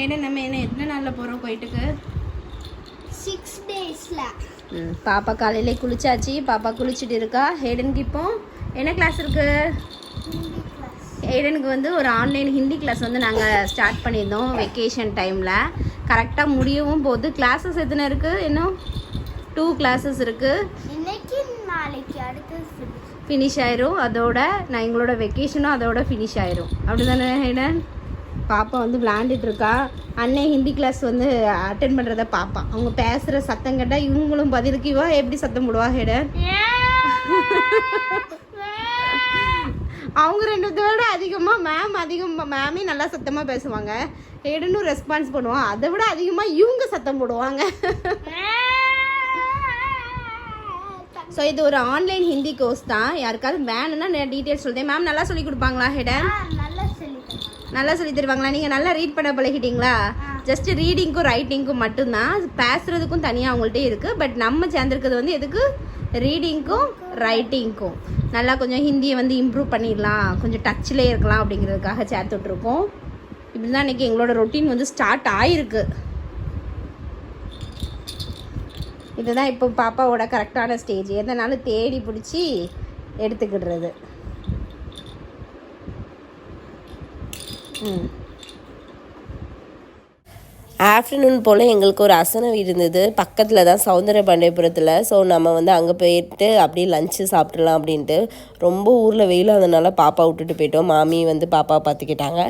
ஏன்னா நம்ம என்ன எத்தனை நாளில் போகிறோம் குவைட்டுக்கு சிக்ஸ் டேஸில் ம் பாப்பா காலையிலே குளிச்சாச்சு. பாப்பா குளிச்சுட்டு இருக்கா. ஹேடனுக்கு இப்போ என்ன கிளாஸ் இருக்கு? ஹேடனுக்கு வந்து ஒரு ஆன்லைன் ஹிந்தி கிளாஸ் வந்து நாங்கள் ஸ்டார்ட் பண்ணியிருந்தோம் வெக்கேஷன் டைமில் கரெக்டாக முடியவும் போகுது. கிளாஸஸ் எத்தனை இருக்குது இன்னும் டூ கிளாஸஸ் இருக்குது. ஃபினிஷ் ஆயிரும். அதோட நான் எங்களோட வெக்கேஷனும் அதோட ஃபினிஷ் ஆயிரும். அப்படி தானே ஹேடன்? பாப்பா வந்து விளாண்டுட்டு இருக்கா. அண்ணன் ஹிந்தி கிளாஸ் வந்து அட்டென்ட் பண்ணுறத பார்ப்பான் அவங்க பேசுகிற சத்தம் கேட்டால் இவங்களும் பதிலுக்கு இவா எப்படி சத்தம் போடுவா ஹேடன்? அவங்க ரெண்டு விட அதிகமாக மேம் அதிகமாக மேமே நல்லா சத்தமாக பேசுவாங்க. ஹேடனும் ரெஸ்பான்ஸ் பண்ணுவான். அதை விட அதிகமாக இவங்க சத்தம் போடுவாங்க. ஸோ இது ஒரு ஆன்லைன் ஹிந்தி கோர்ஸ் தான். யாருக்காவது வேணும்னா நான் டீட்டெயில்ஸ் சொல்லுதேன் மேம் நல்லா சொல்லி கொடுப்பாங்களா ஹேடன்? நல்லா சொல்லி தருவாங்களா? நீங்கள் நல்லா ரீட் பண்ண பழகிட்டீங்களா? ஜஸ்ட் ரீடிங்க்கும் ரைட்டிங்க்கும் மட்டும்தான். பேசுறதுக்கும் தனியாக அவங்கள்ட்ட இருக்குது பட் நம்ம சேர்ந்துருக்கிறது வந்து எதுக்கு? ரீடிங்க்கும் ரைட்டிங்க்கும் நல்லா கொஞ்சம் ஹிந்தியை வந்து இம்ப்ரூவ் பண்ணிடலாம். கொஞ்சம் டச்சில் இருக்கலாம் அப்படிங்கிறதுக்காக சேர்த்து விட்ருக்கோம் இப்படி தான் இன்றைக்கி எங்களோட ரொட்டீன் வந்து ஸ்டார்ட் ஆயிருக்கு. இதுதான் இப்போ பாப்பாவோட கரெக்டான ஸ்டேஜ் எதனாலும் தேடி பிடிச்சி எடுத்துக்கிடுறது. ஆஃப்டர்நூன் போல் எங்களுக்கு ஒரு அசன வீடு இருந்தது. பக்கத்தில் தான் சௌந்தர பாண்டியபுரத்தில் ஸோ நம்ம வந்து அங்கே போயிட்டு அப்படியே லஞ்சு சாப்பிட்றலாம் அப்படின்ட்டு. ரொம்ப ஊரில் வெயில் அதனால பாப்பா விட்டுட்டு போயிட்டோம். மாமி வந்து பாப்பாவை பார்த்துக்கிட்டாங்க.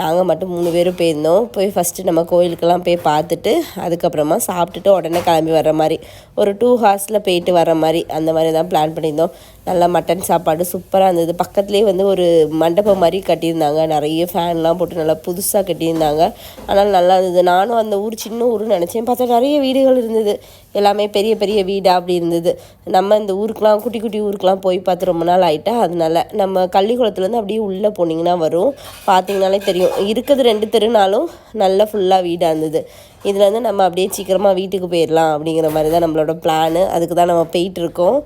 நாங்கள் மட்டும் மூணு பேரும் போயிருந்தோம். போய் ஃபஸ்ட்டு நம்ம கோயிலுக்கெல்லாம் போய் பார்த்துட்டு அதுக்கப்புறமா சாப்பிட்டுட்டு உடனே கிளம்பி வர மாதிரி. ஒரு டூ ஹார்ஸில் போயிட்டு வர மாதிரி அந்த மாதிரி தான் பிளான் பண்ணியிருந்தோம். நல்லா மட்டன் சாப்பாடு சூப்பராக இருந்தது. பக்கத்துலேயே வந்து ஒரு மண்டபம் மாதிரி கட்டியிருந்தாங்க. நிறைய ஃபேன்லாம் போட்டு நல்லா புதுசாக கட்டியிருந்தாங்க. ஆனால் நல்லா இருந்தது. நானும் அந்த ஊர் சின்ன ஊருன்னு நினச்சேன். பார்த்தா நிறைய வீடுகள் இருந்தது. எல்லாமே பெரிய பெரிய வீடாக அப்படி இருந்தது. நம்ம இந்த ஊருக்கெலாம் குட்டி குட்டி ஊருக்கெலாம் போய் பார்த்து ரொம்ப நாள் ஆயிட்டா அதனால நம்ம கள்ளிக்குளத்துலேருந்து அப்படியே உள்ளே போனீங்கன்னா வரும். பார்த்தீங்கனாலே தெரியும். இருக்கிறது ரெண்டு தெருனாலும் நல்லா ஃபுல்லாக வீடாக இருந்தது. இதில் வந்து நம்ம அப்படியே சீக்கிரமாக வீட்டுக்கு போயிடலாம் அப்படிங்கிற மாதிரி தான் நம்மளோட பிளானு அதுக்கு தான் நம்ம போயிட்டுருக்கோம்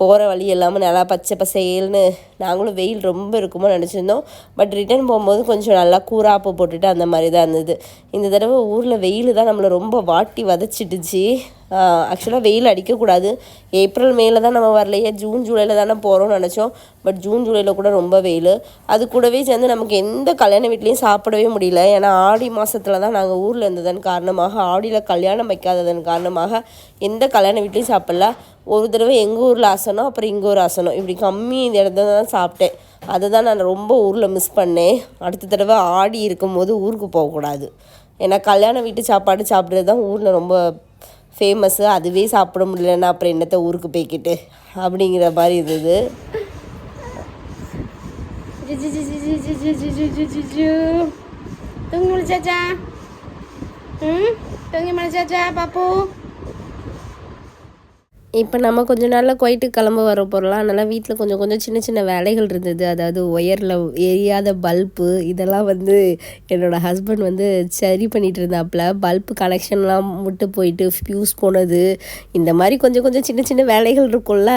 போகிற வழி எல்லாமே நல்லா பச்சை பசேல்னு நாங்களும் வெயில் ரொம்ப இருக்குமோ நினச்சிருந்தோம். பட் ரிட்டர்ன் போகும்போது கொஞ்சம் நல்லா கூராப்பு போட்டுட்டு அந்த மாதிரி தான் இருந்தது. இந்த தடவை ஊரில் வெயில் தான் நம்மளை ரொம்ப வாட்டி வதச்சிட்டுச்சு. ஆக்சுவலாக வெயில் அடிக்கக்கூடாது. ஏப்ரல் மேல தான் நம்ம வரலையே ஜூன் ஜூலையில் தானே போகிறோம்னு நினச்சோம். பட் ஜூன் ஜூலையில் கூட ரொம்ப வெயில். அது கூடவே சேர்ந்து நமக்கு எந்த கல்யாண வீட்லேயும் சாப்பிடவே முடியல. ஏன்னா ஆடி மாதத்தில் தான் நாங்கள் ஊரில் இருந்ததன் காரணமாக ஆடியில் கல்யாணம் வைக்காததன் காரணமாக எந்த கல்யாண வீட்லேயும் சாப்பிடல. ஒரு தடவை எங்கள் ஊரில் ஆசனம் அப்புறம் இங்கே ஒரு ஆசனம் இப்படி கம்மி இந்த இடத்துல தான் சாப்பிட்டேன். அதை தான் நான் ரொம்ப ஊரில் மிஸ் பண்ணேன். அடுத்த தடவை ஆடி இருக்கும்போது ஊருக்கு போகக்கூடாது. ஏன்னா கல்யாண வீட்டு சாப்பாடு சாப்பிட்றது தான் ஊரில் ரொம்ப ஃபேமஸ்ஸு அதுவே சாப்பிட முடியலன்னா அப்புறம் என்னத்தை ஊருக்கு போய்க்கிட்டு அப்படிங்கிற மாதிரி இருந்தது தூங்கி முடிச்சாச்சா ம் தூங்கி முடிச்சாச்சா பாப்பு இப்போ நம்ம கொஞ்ச நாளில் குவைட்டுக்கு கிளம்ப வர போகிறலாம் அதனால் வீட்டில் கொஞ்சம் கொஞ்சம் சின்ன சின்ன வேலைகள் இருந்தது. அதாவது ஒயரில் எரியாத பல்பு இதெல்லாம் வந்து என்னோடய ஹஸ்பண்ட் வந்து சரி பண்ணிகிட்டு இருந்தாப்புல. பல்பு கனெக்ஷன்லாம் விட்டு போயிட்டு ஃப்யூஸ் போனது. இந்த மாதிரி கொஞ்சம் கொஞ்சம் சின்ன சின்ன வேலைகள் இருக்கும்ல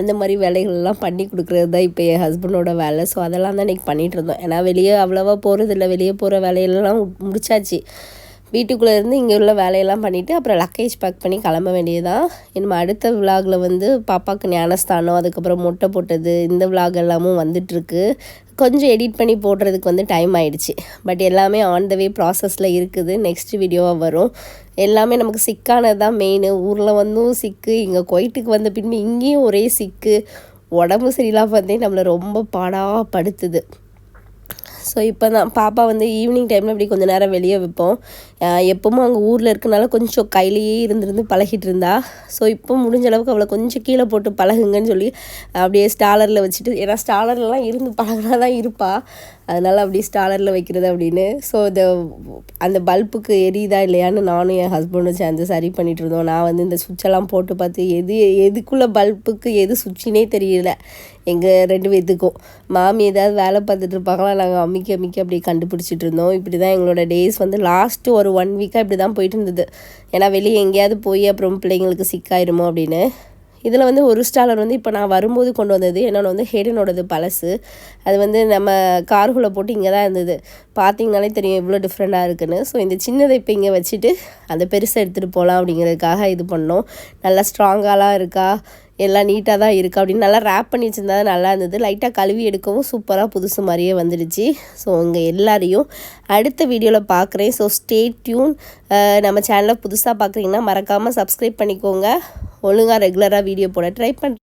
அந்த மாதிரி வேலைகள்லாம் பண்ணி கொடுக்குறது தான் இப்போ என் ஹஸ்பண்டோட வேலை. ஸோ அதெல்லாம் தான் இன்றைக்கி பண்ணிகிட்டு இருந்தோம். ஏன்னா வெளியே அவ்வளோவா போகிறதில்ல வெளியே போகிற வேலையெல்லாம் முடிச்சாச்சு. வீட்டுக்குள்ளே இருந்து இங்கே உள்ள வேலையெல்லாம் பண்ணிவிட்டு அப்புறம் லக்கேஜ் பேக் பண்ணி கிளம்ப வேண்டியதுதான். இனிமேல் அடுத்த விலாகில் வந்து பாப்பாவுக்கு ஞானஸ்தானம் அதுக்கப்புறம் மொட்டை போட்டது இந்த விலாக் எல்லாமும் வந்துட்டுருக்கு. கொஞ்சம் எடிட் பண்ணி போடுறதுக்கு வந்து டைம் ஆயிடுச்சு. பட் எல்லாமே ஆன் த வே ப்ராசஸில் இருக்குது. நெக்ஸ்ட் வீடியோவாக வரும். எல்லாமே நமக்கு சிக்கானது தான் மெயின் ஊரில் வந்தும் சிக்கு இங்கே கொயிட்டுக்கு வந்த பின்பு இங்கேயும் ஒரே சிக்கு. உடம்பு சரியில்லாம வந்தே நம்மளை ரொம்ப பாடாக படுத்துது. ஸோ இப்போ தான் பாப்பா வந்து ஈவினிங் டைமில் இப்படி கொஞ்சம் நேரம் வெளியே வைப்போம். ஆஹ் எப்பவும் அங்கே ஊரில் இருக்கனால கொஞ்சம் கையிலேயே இருந்திருந்து பழகிட்டு இருந்தா. ஸோ இப்போ முடிஞ்ச அளவுக்கு அவளை கொஞ்சம் கீழே போட்டு பழகுங்கன்னு சொல்லி அப்படியே ஸ்டாலரில் வச்சுட்டு ஏன்னா ஸ்டாலர்லலாம் இருந்து பழகினா தான் இருப்பாள் அதனால் அப்படியே ஸ்டாலரில் வைக்கிறது அப்படின்னு. ஸோ இந்த அந்த பல்புக்கு எரியுதா இல்லையான்னு நானும் என் ஹஸ்பண்டும் சேர்ந்து சரி பண்ணிகிட்டு இருந்தோம். நான் வந்து இந்த சுவிட்செல்லாம் போட்டு பார்த்து எது எதுக்குள்ளே பல்புக்கு எது சுவிட்சினே தெரியல. எங்கள் ரெண்டு பேத்துக்கும். மாமி ஏதாவது வேலை பார்த்துட்டு இருப்பாங்களா? நாங்கள் அம்மிக்க அம்மிக்க அப்படியே கண்டுபிடிச்சிட்டு இருந்தோம். இப்படி தான் எங்களோட டேஸ் வந்து லாஸ்ட்டு ஒரு ஒன் வீக்காக இப்படி தான் போயிட்டு இருந்தது. ஏன்னா வெளியே எங்கேயாவது போய் அப்புறம் பிள்ளைங்களுக்கு சிக்காயிருமோ அப்படின்னு. இதில் வந்து ஒரு ஸ்டாலர் வந்து இப்போ நான் வரும்போது கொண்டு வந்தது என்னோட வந்து ஹேடனோடது பழசு. அது வந்து நம்ம காருக்குள்ளே போட்டு இங்கே தான் இருந்தது. பார்த்தீங்கனாலே தெரியும் எவ்வளோ டிஃப்ரெண்ட்டாக இருக்குன்னு. ஸோ இந்த சின்னதை இப்போ இங்கே வச்சுட்டு அந்த பெருசை எடுத்துகிட்டு போகலாம் அப்படிங்கிறதுக்காக இது பண்ணோம். நல்லா ஸ்ட்ராங்காலாம் இருக்கா? எல்லாம் நீட்டாக தான் இருக்குது அப்படின்னு நல்லா ரேப் பண்ணி வச்சுருந்தா நல்லா இருந்தது. லைட்டாக கழுவி எடுக்கவும் சூப்பராக புதுசு மாதிரியே வந்துடுச்சு. ஸோ உங்கள் எல்லாரையும் அடுத்த வீடியோவில் பார்க்குறேன் ஸோ ஸ்டே டியூன் நம்ம சேனலை புதுசாக பார்க்குறீங்கன்னா மறக்காமல் சப்ஸ்கிரைப் பண்ணிக்கோங்க. ஒழுங்காக ரெகுலராக வீடியோ போட ட்ரை பண்ணுறேன்